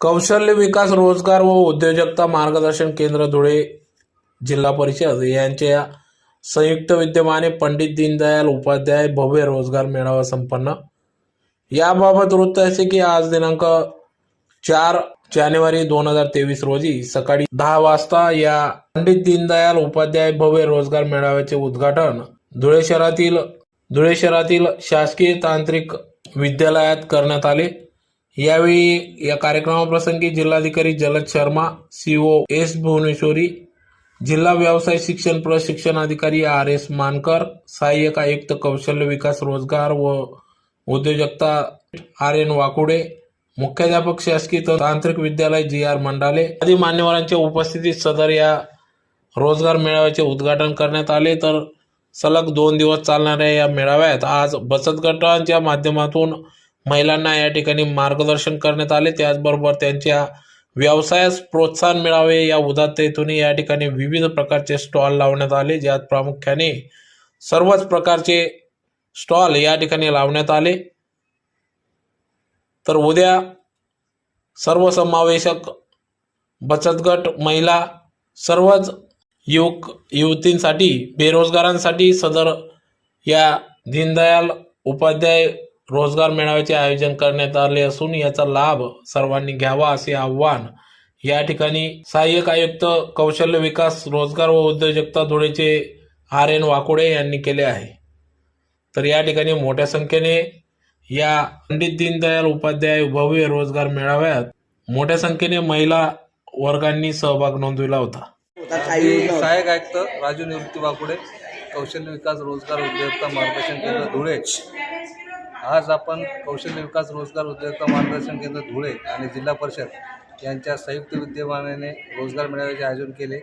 कौशल्य विकास रोजगार व उद्योजकता मार्गदर्शन केंद्र धुळे जिल्हा परिषद यांच्या संयुक्त विद्यमाने पंडित दीनदयाल उपाध्याय भव्य रोजगार मेळावा संपन्न. याबाबत वृत्त असे की आज दिनांक चार जानेवारी दोन हजार तेवीस रोजी सकाळी दहा वाजता या पंडित दीनदयाल उपाध्याय भव्य रोजगार मेळाव्याचे उद्घाटन धुळे शहरातील धुळे शहरातील शासकीय तांत्रिक विद्यालयात करण्यात आले. यावेळी या कार्यक्रमाप्रसंगी जिल्हाधिकारी जलद शर्मा सीओ एस भुवनेश्वरी जिल्हा व्यवसाय शिक्षण प्रशिक्षण अधिकारी आर एस मानकर सहाय्यक आयुक्त कौशल्य विकास रोजगार व उद्योजकता आर एन वाकुडे मुख्याध्यापक शासकीय तांत्रिक विद्यालय जी आर मंडाले आदी मान्यवरांच्या उपस्थितीत सदर या रोजगार मेळाव्याचे उद्घाटन करण्यात आले. तर सलग दोन दिवस चालणाऱ्या या मेळाव्यात आज बचत गटांच्या माध्यमातून महिलांना या ठिकाणी मार्गदर्शन करण्यात आले. त्याचबरोबर त्यांच्या व्यवसायास प्रोत्साहन मिळावे या उदात्तेतून या ठिकाणी विविध प्रकारचे स्टॉल लावण्यात आले. ज्यात प्रामुख्याने सर्वच प्रकारचे स्टॉल या ठिकाणी लावण्यात आले. तर उद्या सर्वसमावेशक बचत गट महिला सर्वच युवक युवतींसाठी बेरोजगारांसाठी सदर या दीनदयाल उपाध्याय रोजगार मेळाव्याचे आयोजन करण्यात आले असून याचा लाभ सर्वांनी घ्यावा असे आव्हान. या ठिकाणी सहाय्यक आयुक्त कौशल्य विकास रोजगार व उद्योजकता धुळेचे आर एन वाकोडे यांनी केले आहे. तर या ठिकाणी मोठ्या संख्येने या पंडित दीनदयाल उपाध्याय भव्य रोजगार मेळाव्यात मोठ्या संख्येने महिला वर्गांनी सहभाग नोंदविला होता. सहाय्यक आयुक्त राजू निवृत्ती वाकुडे कौशल्य विकास रोजगार उद्योजकता मार्गदर्शन केंद्र धुळे. आज आपण कौशल्य विकास रोजगार उद्योजकता मार्गदर्शन केंद्र धुळे आणि जिल्हा परिषद यांच्या संयुक्त विद्यमानाने रोजगार मेळाव्याचे आयोजन केले.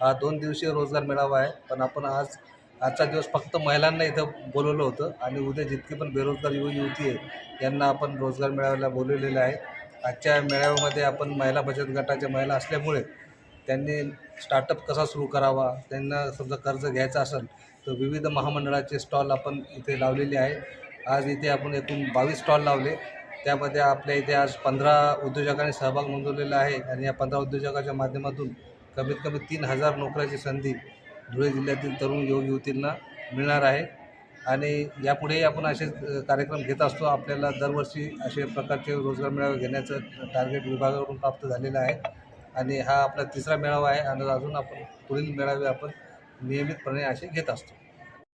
हा दोन दिवसीय रोजगार मेळावा आहे. पण आपण आज आजचा दिवस फक्त महिलांना इथं बोलवलं होतं आणि उद्या जितके पण बेरोजगार युवक युवती आहे यांना आपण रोजगार मेळाव्याला बोलवलेलं आहे. आजच्या मेळाव्यामध्ये आपण महिला बचत गटाच्या महिला असल्यामुळे त्यांनी स्टार्टअप कसा सुरू करावा त्यांना समजा कर्ज घ्यायचं असेल तर विविध महामंडळाचे स्टॉल आपण इथे लावलेले आहे. आज इथे आपण एकूण बावीस स्टॉल लावले. त्यामध्ये आपल्या इथे आज पंधरा उद्योजकांनी सहभाग नोंदवलेला आहे आणि या पंधरा उद्योजकाच्या माध्यमातून कमीत कमी तीन हजार नोकऱ्याची संधी धुळे जिल्ह्यातील तरुण युवक युवतींना मिळणार आहे. आणि यापुढेही आपण असे कार्यक्रम घेत असतो. आपल्याला दरवर्षी असे प्रकारचे रोजगार मेळावे घेण्याचं टार्गेट विभागाकडून प्राप्त झालेलं आहे. आणि हा आपला तिसरा मेळावा आहे. आणि अजून आपण पुढील मेळावे आपण नियमितपणे असे घेत असतो.